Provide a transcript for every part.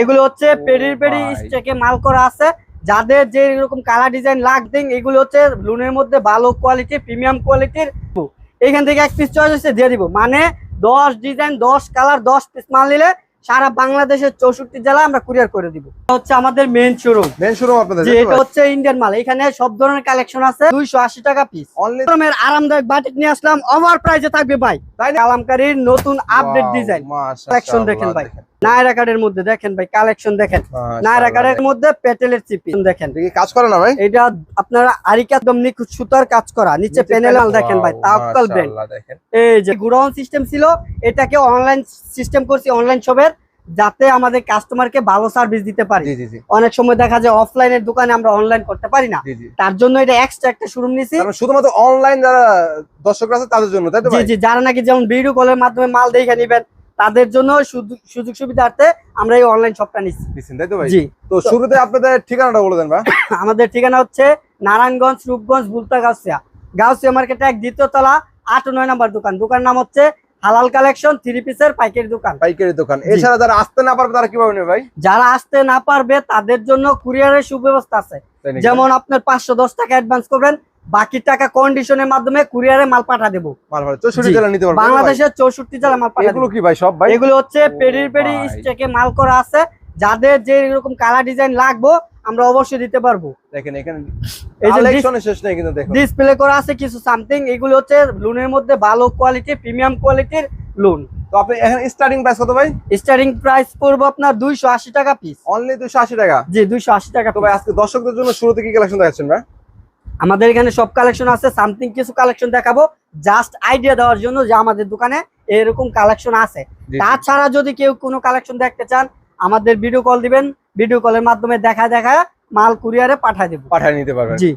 এগুলো হচ্ছে ও পেরির পেরি। স্টেকে মাল করা আছে। যাদের যে এরকম কালার ডিজাইন লাগবেন এগুলো হচ্ছে লুনের মধ্যে ভালো কোয়ালিটি প্রিমিয়াম কোয়ালিটির এখান থেকে এক পিস চয়েস হচ্ছে দিয়ে দিব। মানে দশ ডিজাইন দশ কালার দশ পিস মাল নিলে সারা বাংলাদেশের চৌষট্টি জেলা আমরা কুরিয়ার করে দিব। এটা হচ্ছে আমাদের মেন শোরুম মেন শোরুম আপনাদের এটা হচ্ছে ইন্ডিয়ান মাল। এখানে সব ধরনের কালেকশন আছে দুইশো আশি টাকা পিস অনলি গরমের আরামদায়ক বাটিক নিয়ে আসলাম। ওভার প্রাইজে থাকবে ভাই? কালামকারীর নতুন আপডেট ডিজাইন কালেকশন দেখেন ভাই। নায়রা কার্ডের মধ্যে দেখেন ভাই কালেকশন দেখেন। নায়রা কার্ডের মধ্যে পেটেলের চিপি। দেখেন কাজ করে না ভাই? এটা আপনার আরিকা একদম নিখুঁত সুতার কাজ করা নিচে প্যানেল দেখেন ভাই তাওকাল ব্র্যান্ড এই যে গুডাউন সিস্টেম ছিল এটাকে অনলাইন সিস্টেম করছি অনলাইন শপের যাতে আমাদের কাস্টমারকে ভালো সার্ভিস দিতে পারি। অনেক সময় দেখা যায় অফলাইনের দোকানে আমরা অনলাইন করতে পারি না। তার জন্য এটা এক্সট্রা একটা শোরুম নিছি। মানে শুধুমাত্র অনলাইন যারা দর্শকরা আছে তাদের জন্য তাই তো জি জি যারা নাকি যেমন ভিডিও কলের মাধ্যমে মাল দেখে নিবেন তাদের জন্য সুযোগ- সুবিধার্থে আমরা এই অনলাইন শপটা নিচ্ছি। তাই তো ভাই? জি। তো শুরুতে আপনাদের ঠিকানাটা বলে দেন ভাই। আমাদের ঠিকানা হচ্ছে নারায়ণগঞ্জ রূপগঞ্জ বুলতা গাউসিয়া। গাউসিয়া মার্কেটে এক দ্বিতীয় তলা আট নয় নাম্বার দোকান। দোকান নাম হচ্ছে হালাল কালেকশন থ্রি পিসের পাইকারি দোকান। পাইকারি দোকান। এছাড়া যারা আসতে না পারবে তারা কীভাবে নেবে ভাই? যারা আসতে না পারবে তাদের জন্য কুরিয়ারের সুব্যবস্থা আছে? যেমন আপনার পাঁচশো দশ টাকা অ্যাডভান্স করবেন বাকি টাকা কন্ডিশনের মাধ্যমে কুরিয়ারে মাল পাঠা দেবো। বাংলাদেশের চৌষট্টি জেলা মাল পাঠা এগুলো কি ভাই সব ভাই? এগুলো হচ্ছে পেরির পেরি স্টেকে মাল করা আছে। যাদের যে এরকম কালার ডিজাইন লাগবো আমরা অবশ্যই দিতে পারব। দেখেন এখানে এই যে কালেকশনের শেষ নেই কিন্তু দেখুন। ডিসপ্লে করা আছে কিছু সামথিং এগুলো হচ্ছে লোনের মধ্যে ভালো কোয়ালিটি প্রিমিয়াম কোয়ালিটির লুন তো আপনি এখানে স্টার্টিং প্রাইস কত ভাই? স্টার্টিং প্রাইস পড়ব আপনার দুইশো আশি টাকা পিস অনলি দুশো আশি টাকা? জি দুইশো আশি টাকা তো ভাই আজকে দর্শকদের জন্য শুরুতে কি কালেকশন দেখাচ্ছেন ভাই? আমাদের এখানে সব কালেকশন আছে সামথিং কিছু কালেকশন দেখাবো। জাস্ট আইডিয়া দেওয়ার জন্য যে আমাদের দোকানে এরকম কালেকশন আছে। তাছাড়া যদি কেউ কোনো কালেকশন দেখতে চান আমাদের ভিডিও কল দিবেন। ভিডিও কলের মাধ্যমে দেখা দেখা মাল কুরিয়ারে পাঠায় দেবো। পাঠিয়ে নিতে পারবেন। জি।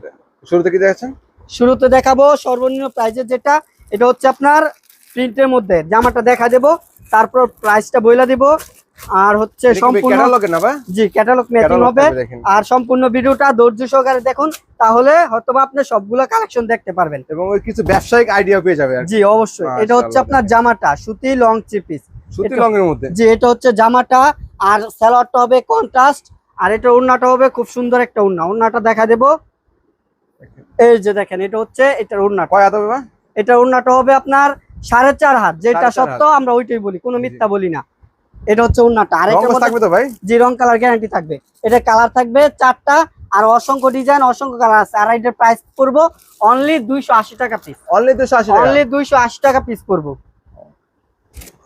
শুরুতে কি দেখাচ্ছেন? শুরুতে দেখাবো সর্বনিম্ন প্রাইজের যেটা এটা হচ্ছে আপনার প্রিন্টের মধ্যে জামাটা দেখা দেবো তারপর প্রাইসটা বইলা দিব আর হচ্ছে সম্পূর্ণ জি ক্যাটালগ ম্যাচিং হবে। আর সম্পূর্ণ ভিডিওটা ধৈর্য সহকারে দেখুন তাহলে হয়তোবা আপনি সবগুলো কালেকশন দেখতে পারবেন। এবং ওই কিছু ব্যবসায়িক আইডিয়া পেয়ে যাবে আর কি। জি অবশ্যই। এটা হচ্ছে আপনার জামাটা সুতি লং চিপিস সুতি এটা- রঙের মধ্যে? জি এটা হচ্ছে জামাটা আর সালোয়ারটা হবে কন্ট্রাস্ট আর এটা ওড়নাটা হবে খুব সুন্দর একটা ওড়না। ওড়নাটা দেখা দেবো। এই যে দেখেন এটা হচ্ছে এটার ওড়নাটা। কয় এটা ওড়নাটা হবে আপনার সাড়ে চার হাত যেটা সত্য আমরা ওইটাই বলি কোনো মিথ্যা বলি না। এটা হচ্ছে উন্নাটা। আর রং এটার মধ্যে থাকবে তো ভাই? যে রং কালার গ্যারান্টি থাকবে। এটা কালার থাকবে চারটা আর অসংখ্য ডিজাইন অসংখ্য কালার আছে। আর এটার প্রাইস করব অনলি দুইশো আশি টাকা পিস অনলি দুইশো অনলি দুইশো আশি টাকা পিস পড়ব।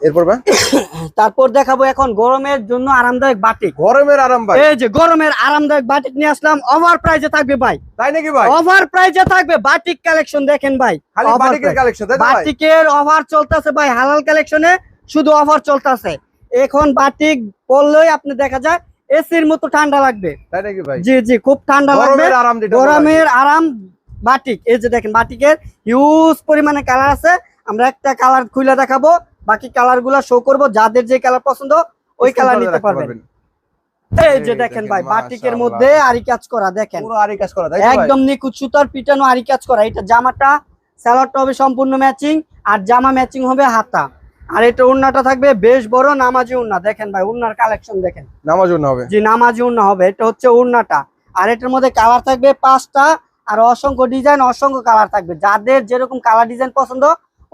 এরপর তারপর দেখাবো এখন গরমের জন্য আরামদায়ক বাটিক। গরমের আরাম এই যে গরমের আরামদায়ক বাটিক নিয়ে আসলাম। ওভার প্রাইজে থাকবে ভাই। তাই নাকি ভাই? ওভার প্রাইজে থাকবে বাটিক কালেকশন দেখেন ভাই। খালি বাটিকের price। কালেকশন তাই বাটিকের অফার চলতেছে ভাই হালাল কালেকশনে শুধু অফার চলতেছে। এখন বাটিক বললেই আপনি দেখা যায় এসির মতো ঠান্ডা লাগবে। তাই নাকি ভাই? জি জি খুব ঠান্ডা লাগবে। গরমের আরাম। গরমের বাটিক। এই যে দেখেন বাটিকের হিউজ পরিমাণে কালার আছে। আমরা একটা কালার খুলে দেখাবো। বাকি কালারগুলা শো করব যাদের যে কালার পছন্দ ওই কালার নিতে পারবেন। এই যে দেখেন ভাই বাটিকের। মধ্যে আরি কাজ করা দেখেন। পুরো আরি কাজ করা? একদম নিখুঁত সুতার পিটানো আরি কাজ করা এটা জামাটা স্যালাডটা হবে সম্পূর্ণ ম্যাচিং আর জামা ম্যাচিং হবে হাতা। আর এটা উন্নাটা থাকবে বেশ বড় নামাজি উন্না দেখেন ভাই উন্নার কালেকশন দেখেন। নামার জন্য হবে। জি নামাজি উন্না হবে এটা হচ্ছে উন্নাটা। আর এটার মধ্যে কালার থাকবে পাঁচটা আর অসংখ্য ডিজাইন অসংখ্য কালার থাকবে। যাদের যেরকম কালার ডিজাইন পছন্দ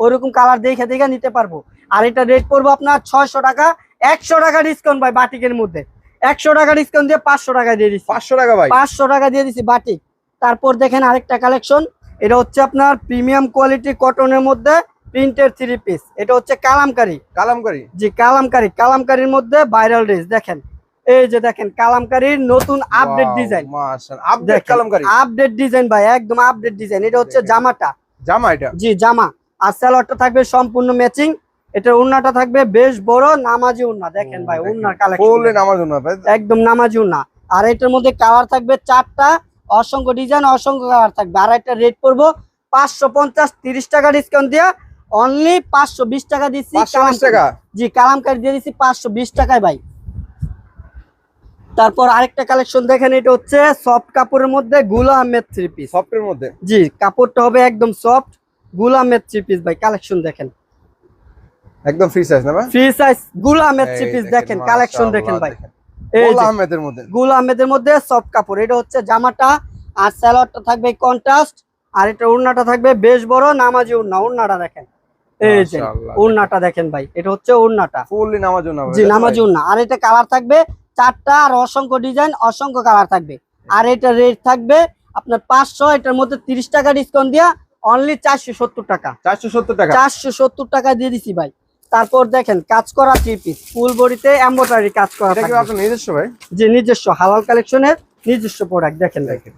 ওইরকম কালার দেখে দেখে নিতে পারব। আর এটা রেট পড়ব আপনার ছয়শো টাকা একশো টাকা ডিসকাউন্ট ভাই বাটিকের মধ্যে। একশো টাকা ডিসকাউন্ট দিয়ে পাঁচশো টাকা দিয়ে দিচ্ছি। পাঁচশো টাকা ভাই? পাঁচশো টাকা দিয়ে দিছি বাটিক। তারপর দেখেন আরেকটা কালেকশন এটা হচ্ছে আপনার প্রিমিয়াম কোয়ালিটি কটনের মধ্যে প্রিন্টের থ্রি পিস এটা হচ্ছে কালামকারি। কালামকারি? জি কালামকারি। কালামকারির মধ্যে ভাইরাল ড্রেস দেখেন। এই যে দেখেন কালামকারির নতুন update design update kalamkari? Update design ভাই একদম আপডেট ডিজাইন এটা হচ্ছে জামাটা। জামা এটা? জি জামা। আর স্যালোয়ারটা থাকবে সম্পূর্ণ ম্যাচিং এটা উন্নাটা থাকবে বেশ বড় নামাজি উন্না দেখেন ভাই উন্নার কালেকশন একদম নামাজি উন্না। আর এটার মধ্যে কালার থাকবে চারটা অসংখ্য ডিজাইন অসংখ্য কালার থাকবে। আর একটা রেট পড়ব পাঁচশো পঞ্চাশ তিরিশ টাকা ডিসকাউন্ট দিয়া। অনলি পাঁচশো বিশ টাকা দিচ্ছি টাকা? জি কালামকারি দিয়ে দিচ্ছি পাঁচশো বিশ টাকায় ভাই। তারপর আরেকটা কালেকশন দেখেন এটা হচ্ছে সফট কাপড়ের মধ্যে গুল আহমেদ থ্রি পিস সফটের মধ্যে? জি কাপড়টা হবে একদম soft Gul Ahmed three piece ভাই কালেকশন দেখেন। একদম ফ্রি সাইজ না ভাই? Free size Gul Ahmed three piece দেখেন কালেকশন দেখেন ভাই। এই গোল যে, আহমেদের মধ্যে। গুল মধ্যে সফট কাপড় এটা হচ্ছে জামাটা আর স্যালোয়ারটা থাকবে কন্ট্রাস্ট আর এটা ওড়নাটা থাকবে বেশ বড় নামাজি ওড়না ওড়নাটা দেখেন। এই যে। ওড়নাটা দেখেন ভাই এটা হচ্ছে ওড়নাটা। ফুললি নামাজ জন্য জি নামাজি ওড়না। আর এটা কালার থাকবে চারটা আর অসংখ্য ডিজাইন অসংখ্য কালার থাকবে। আর এটা রেট থাকবে আপনার পাঁচশো এটার মধ্যে তিরিশ টাকা ডিসকাউন্ট দিয়া অনলি চারশো সত্তর টাকা। চারশো সত্তর টাকা। চারশো সত্তর টাকা দিয়ে দিছি ভাই। তারপর দেখেন কাজ করা থ্রি পিস ফুল বডিতে এম্বোটারি কাজ করা নিজস্ব ভাই? যে নিজস্ব। হালাল কালেকশনের নিজস্ব প্রোডাক্ট দেখেন দেখেন।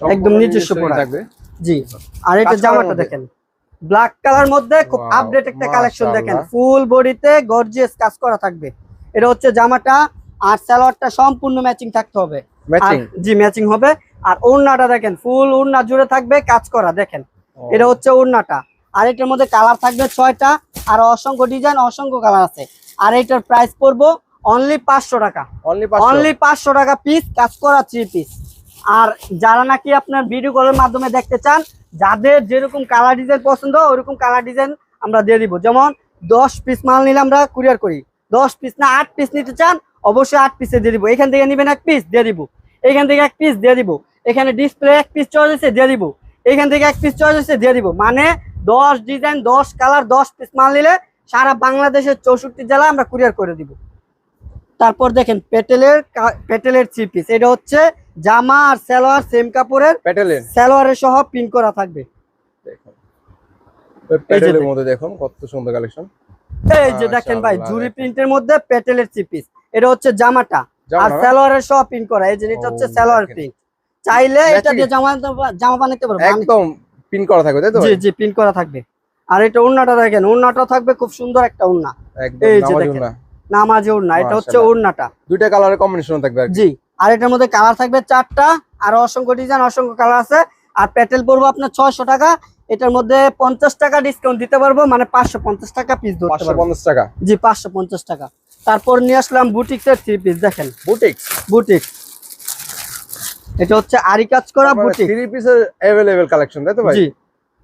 একদম নিজস্ব। থাকবে। জি। আর এটা জামাটা দেখেন। ব্ল্যাক কালার মধ্যে খুব আপডেট একটা কালেকশন দেখেন। ফুল বডিতে গর্জিয়াস কাজ করা থাকবে। এটা হচ্ছে জামাটা আর সালোয়ারটা সম্পূর্ণ ম্যাচিং থাকতে হবে। জি ম্যাচিং হবে। আর ওড়নাটা দেখেন ফুল ওড়না জুড়ে থাকবে কাজ করা দেখেন। এটা হচ্ছে ওড়নাটা। আর এটার মধ্যে কালার থাকবে ছয়টা আর অসংখ্য ডিজাইন অসংখ্য কালার আছে। আর এটার প্রাইস পড়ব অনলি পাঁচশো টাকা। অনলি পাঁচশো। টাকা পিস কাজ করা থ্রি পিস আর যারা নাকি আপনার ভিডিও কলের মাধ্যমে দেখতে চান যাদের যেরকম কালার ডিজাইন পছন্দ ওরকম কালার ডিজাইন আমরা দিয়ে দিব। যেমন দশ পিস মাল নিলে আমরা কুরিয়ার করি। দশ পিস না আট পিস নিতে চান অবশ্যই আট পিসে দিয়ে দিব। এখান থেকে নেবেন এক পিস দিয়ে দিব। এখান থেকে এক পিস দিয়ে দিব। এখানে ডিসপ্লে এক পিস হয়েছে দিয়ে দিব। এখান থেকে এক পিস চয়েস হচ্ছে দিয়ে দিব। মানে দশ ডিজাইন দশ কালার দশ পিস মাল নিলে সারা বাংলাদেশের চৌষট্টি জেলা আমরা কুরিয়ার করে দিব। তারপর দেখেন পেটেলের পেটেলের থ্রি পিস এটা হচ্ছে জামা আর সালোয়ার সেম কাপড়ের প্যাটেলের সালোয়ারের সহ পিন করা থাকবে। দেখুন। মধ্যে দেখুন কত সুন্দর কালেকশন এই যে দেখেন ভাই জুরি প্রিন্টের মধ্যে পেটেলের থ্রি পিস এটা হচ্ছে জামাটা। আর সালোয়ারের সহ পিন করা। এই যে এটা হচ্ছে সালোয়ার। প্রিন্ট চাইলে এটা দিয়ে জামা জামা বানাতে পারব। আমি- একদম পিন করা থাকবে তাই তো? জি জি পিন করা থাকবে। আর এটা ওড়নাটা দেখেন ওড়নাটা থাকবে খুব সুন্দর একটা ওড়না একদম এই যে দেখেন। নামাজি ওড়না এটা হচ্ছে। ওড়নাটা দুইটা কালারের কম্বিনেশন থাকবে আর জি আর এটার মধ্যে কালার থাকবে চারটা আর অসংখ্য ডিজাইন অসংখ্য কালার আছে। আর প্যাটেল পড়ব আপনার ছয়শো টাকা। এটার মধ্যে পঞ্চাশ টাকা ডিসকাউন্ট দিতে পারব মানে পাঁচশো পঞ্চাশ টাকা পিস পাঁচশো পঞ্চাশ টাকা। জি পাঁচশো পঞ্চাশ টাকা। তারপর নিয়ে আসলাম বুটিক্স এর থ্রি পিস দেখেন। বুটিক্স? বুটিক্স। এটা হচ্ছে আরি কাজ করা বুটিক থ্রি পিসের অ্যাভেলেবেল কালেকশন তাই তো ভাই? জি।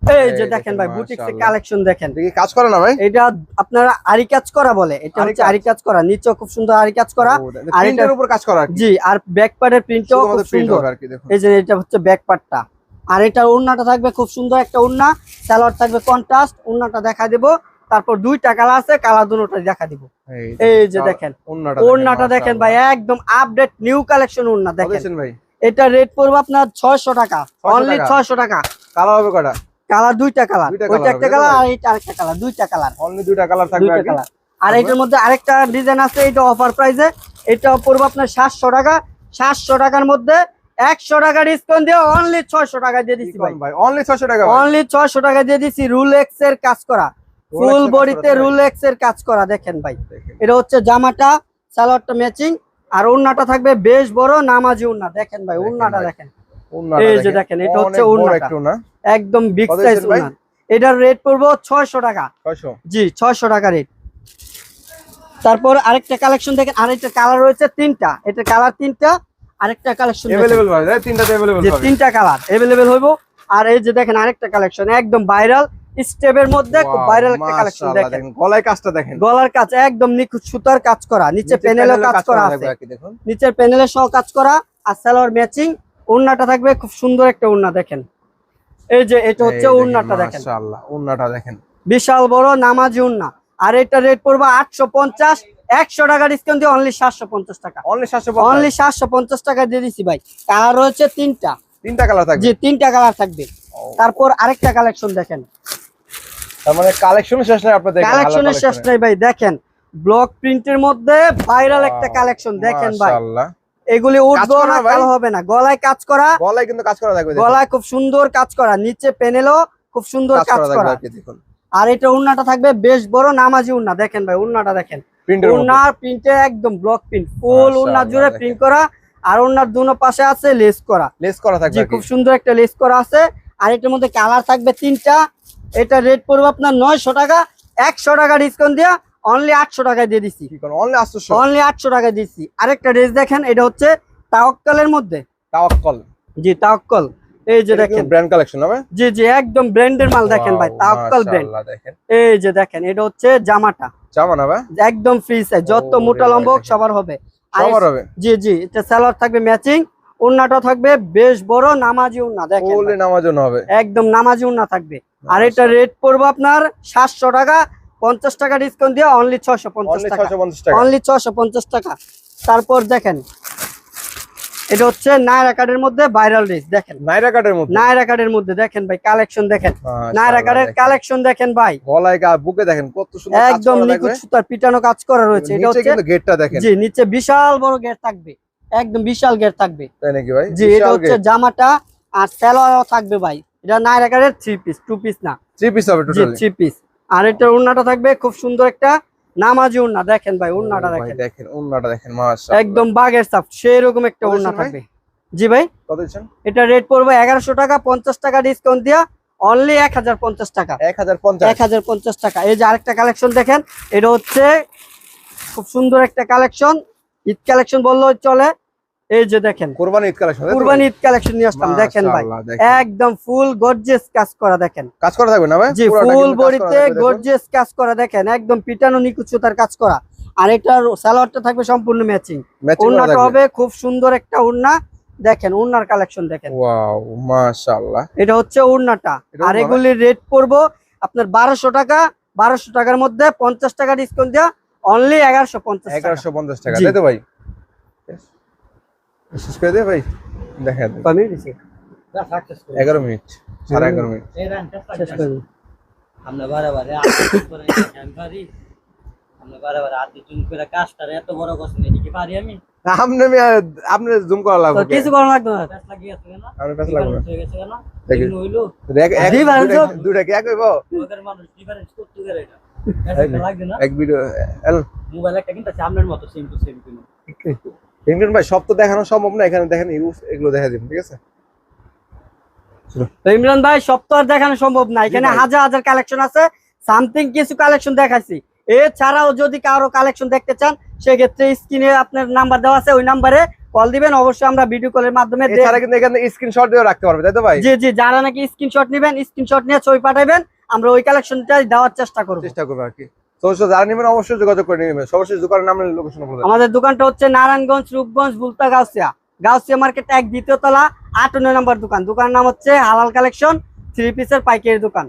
এই যে দেখেন, ভাই বুটিক্স এর মাশাআল্লাহ। কালেকশন দেখেন। কি কাজ করে না ভাই? এটা আপনারা আরি কাজ করা বলে। এটা হচ্ছে আরি কাজ করা। নিচেও খুব সুন্দর আরি কাজ করা। আর প্রিন্টের এটা- উপর কাজ করা জি আর ব্যাক পার্টের প্রিন্টও খুব সুন্দর। আর কি দেখুন। এই যে এটা হচ্ছে ব্যাক পার্টটা আর এটার ওড়নাটা থাকবে খুব সুন্দর একটা ওড়না। সালোয়ার থাকবে কন্ট্রাস্ট ওড়নাটা দেখা দেব। তারপর দুইটা কালার আছে কালার দুটোটা দেখা দিব। এই যে দেখেন। ওন্নাটা ওড়নাটা দেখেন ভাই একদম আপডেট নিউ কালেকশন ওড়না দেখেন। দেখেন ভাই। এটা রেট পড়বে আপনার ছয়শো টাকা। অনলি টাকা। ছয়শো টাকা। কালার হবে কটা? কালার দুইটা কালার ওইটা একটা কালার আর এইটা আরেকটা কালার দুইটা কালার অনলি দুইটা কালার থাকবে কালার আর এটার মধ্যে আরেকটা ডিজাইন আছে এটা অফার প্রাইসে এটা পড়বে আপনার সাতশো টাকা। সাতশো টাকার মধ্যে একশো টাকা ডিসকাউন্ট দিয়ে অনলি ছয়শো টাকা দিয়ে কি দিচ্ছি ভাই। ভাই অনলি 600 টাকা অনলি ছয়শো টাকা দিয়ে দিচ্ছি রুল এক্সের কাজ করা। ফুল বডিতে করা, রুল এক্সের কাজ করা দেখেন ভাই। এটা হচ্ছে জামাটা সালোয়ারটা ম্যাচিং আর ওড়নাটা থাকবে বেশ বড় নামাজি ওড়না দেখেন ভাই দেখেন ওড়নাটা ভাই। দেখেন ওন্নাটা এই যে দেখেন, এটা হচ্ছে অনেক বড় ওন্নাটা। একটু না একদম বিগ কত সাইজ দিচ্ছেন ভাই? ওড়না এটার রেট পড়বো ছয়শো টাকা 600 জি ছয়শো টাকা রেট তারপর আরেকটা কালেকশন দেখেন আরেকটা কালার রয়েছে তিনটা এটা কালার তিনটা আরেকটা কালেকশন अवेलेबल ভাই তাই তিনটাতে अवेलेबल যে পাবে তিনটা কালার अवेलेबल হইব আর এই যে দেখেন আরেকটা কালেকশন একদম ভাইরাল স্টেপের মধ্যে ভাইরাল একটা কালেকশন দেখেন। গলায় কাজটা দেখেন। গলার কাজ একদম নিখুঁত সুতার কাজ করা নিচে প্যানেলও কাজ করা আছে। দেখুন। নিচের প্যানেলে সহ কাজ করা আর সালোয়ার ম্যাচিং ওড়নাটা থাকবে খুব সুন্দর একটা ওড়না দেখেন। এই যে এটা হচ্ছে ওড়নাটা দেখেন। মাশাআল্লাহ ওন্নাটা দেখেন। বিশাল বড় নামাজি ওড়না আর এটা রেট পড়বে আটশো পঞ্চাশ একশো টাকা ডিসকাউন্ট দিয়ে অনলি সাতশো পঞ্চাশ টাকা। অনলি 750 অনলি সাতশো পঞ্চাশ টাকা দিয়ে দিছি ভাই। কালার রয়েছে তিনটা। তিনটা কালার থাকবে। জি তিনটা কালার থাকবে। তারপর আরেকটা কালেকশন দেখেন। তার মানে কালেকশন শেষ নাই আপনাদের কালেকশনের শেষ নাই ভাই দেখেন ব্লক প্রিন্টের মধ্যে ভাইরাল একটা কালেকশন দেখেন ভাই। মাশাআল্লাহ। এগুলি উঠবো না ভাই? কালো হবে না গলায় কাজ করা। গলায় কিন্তু কাজ করা থাকবে গলায় খুব সুন্দর কাজ করা নিচে প্যানেলও খুব সুন্দর কাজ করা আর এটা উন্নাটা থাকবে বেশ বড় নামাজি উন্না দেখেন ভাই উন্নাটা দেখেন। প্রিন্টের উন্নার প্রিন্টে একদম ব্লক প্রিন্ট ফুল উন্না মাশাআল্লাহ, জুড়ে প্রিন্ট করা আর উন্নার দুনো পাশে আছে লেস করা। লেস করা থাকবে। খুব সুন্দর একটা লেস করা আছে আর এটার মধ্যে কালার থাকবে তিনটা এটা রেট পড়বে আপনার নয়শো টাকা একশো টাকা ডিসকাউন্ট দিয়ে অনলি আটশো টাকায় দিয়ে দিচ্ছি অনলি আটশো টাকায় দিচ্ছি আরেকটা ড্রেস দেখেন এটা হচ্ছে তাওয়াক্কালের মধ্যে। তাওয়াক্কল। জি তাওয়াক্কল। এই যে দেখেন। ব্র্যান্ড কালেকশন হবে? জি জি একদম ব্র্যান্ডের মাল দেখেন ভাই তাওয়াক্কাল ব্র্যান্ড এই যে দেখেন এটা হচ্ছে জামাটা। জামা না ভাই? একদম ফ্রি সাইজ যত মোটা লম্বা সবার হবে। সবার হবে? জি জি এটা সালোয়ার থাকবে ম্যাচিং ওন্নাটা থাকবে বেশ বড় নামাজি ওন্না দেখেন। নামার হবে। একদম নামাজি ওন্না থাকবে। আর এটা রেট পড়বে আপনার সাতশো টাকা পঞ্চাশ টাকা ডিসকাউন্ট দিয়ে অনলি ছশো পঞ্চাশ অনলি টাকা। অনলি ছশো পঞ্চাশ টাকা। তারপর দেখেন এটা হচ্ছে নায়রা কার্ডের মধ্যে ভাইরাল ড্রেস দেখেন। নাইরা কাটের মধ্যে? নায়রা কার্ডের মধ্যে দেখেন ভাই কালেকশন দেখেন। নায়রা কার্ডের কালেকশন দেখেন। ভাই। গলায় গা বুকে দেখেন কত সুন্দর একদম নিখুঁত। সুতার পিটানো কাজ করা রয়েছে। এটা হচ্ছে গেটটা দেখেন। জি নিচে বিশাল বড় গেট থাকবে। একদম বিশাল গেট থাকবে। তাই নাকি ভাই? জি এটা হচ্ছে জামাটা আর স্যালোয়ারও থাকবে ভাই। এটা নায়রা কার্ডের থ্রি পিস টু পিস না। থ্রি পিস হবে জি টোটালি থ্রি পিস আর এটা উন্নাটা থাকবে খুব সুন্দর একটা নামাজি উন্না। দেখেন ভাই উন্নাটা দেখেন। দেখেন উন্নাটা দেখেন মাশাআল্লাহ। একদম বাগের সাপ সেই রকম একটা ভাই? থাকবে। জি ভাই। কত দিচ্ছেন? এটা রেট পড়বে এগারোশো টাকা পঞ্চাশ টাকা ডিসকাউন্ট দিয়া অনলি এক হাজার পঞ্চাশ টাকা। এক হাজার পঞ্চাশ। এক হাজার পঞ্চাশ টাকা। এই যে আরেকটা কালেকশন দেখেন এটা হচ্ছে খুব সুন্দর একটা কালেকশন ঈদ কালেকশন বললেও চলে। এই যে দেখেন কোরবানি ঈদ কালেকশন কুরবানি ঈদ কালেকশন নিয়ে আসলাম দেখেন ভাই। একদম ফুল গর্জিয়াস কাজ করা দেখেন। কাজ করা থাকবে না ভাই? জি ফুল বডিতে গর্জিয়াস কাজ করা দেখেন। একদম পিটানো নিকুচ সুতার কাজ করা। আর এটার সালোয়ারটা থাকবে সম্পূর্ণ ম্যাচিং ওড়নাটা হবে খুব সুন্দর একটা ওড়না। দেখেন ওড়নার কালেকশন দেখেন। ওয়াও মাশাআল্লাহ। এটা হচ্ছে ওড়নাটা। আর? এগুলির রেট পড়ব আপনার বারোশো টাকা বারোশো টাকার মধ্যে পঞ্চাশ টাকা ডিসকাউন্ট দেওয়া অনলি এগারোশো পঞ্চাশ টাকা। এগারোশো পঞ্চাশ টাকা তাই তো ভাই? শেষ করে দে ভাই দেখা দে কমই দিছি। এগারো মিনিট সাড়ে এগারো মিনিট। শেষ করে। আমরা বারে পারি। আমরা বারে আদি চুন করে কাজটারে এত বড় করছেন এদিকে পারি আমি। আপনি আমি আপনি জুম করা লাগবে কিছু করা লাগবে না। প্যাস লাগিয়ে আছে কেন? আমি কাছে লাগবে না। হয়ে দেখি। হইল। দেখ এক দুইটা- কি এক হইব? ওদের মানুষ ডিফারেন্স করতে গেলে এটা। লাগবে না? এক ভিডিও মোবাইল একটা কিন্তু সামনের মতো সেম টু সেম কিনো। ইমরান ভাই সব তো দেখানো সম্ভব না এখানে দেখেন ইউজ এগুলো দেখা দিন ঠিক আছে? ইমরান ভাই সব তো আর দেখানো সম্ভব না এখানে হাজার হাজার কালেকশন আছে সামথিং কিছু কালেকশন দেখাইছি। এছাড়াও যদি কারও কালেকশন দেখতে চান সেক্ষেত্রে স্ক্রিনে আপনার নাম্বার দেওয়া আছে ওই নাম্বারে কল দিবেন অবশ্যই আমরা ভিডিও কলের মাধ্যমে এছাড়া কিন্তু এখানে স্ক্রিনশট দিয়ে রাখতে পারবে তাই তো ভাই? জি জি যারা নাকি স্ক্রিনশট নেবেন স্ক্রিনশট নিয়ে ছবি পাঠাবেন আমরা ওই কালেকশনটাই দেওয়ার চেষ্টা করব। চেষ্টা করব আর কি। যোগাযোগ করে দোকানের আমাদের দোকানটা হচ্ছে নারায়ণগঞ্জ, রূপগঞ্জ, বুলতা গাউসিয়া। গাউসিয়া মার্কেট এক দ্বিতীয় তলা নয় নম্বর দোকান। দোকানের নাম হচ্ছে হালাল কালেকশন, থ্রি পিসের পাইকারি দোকান।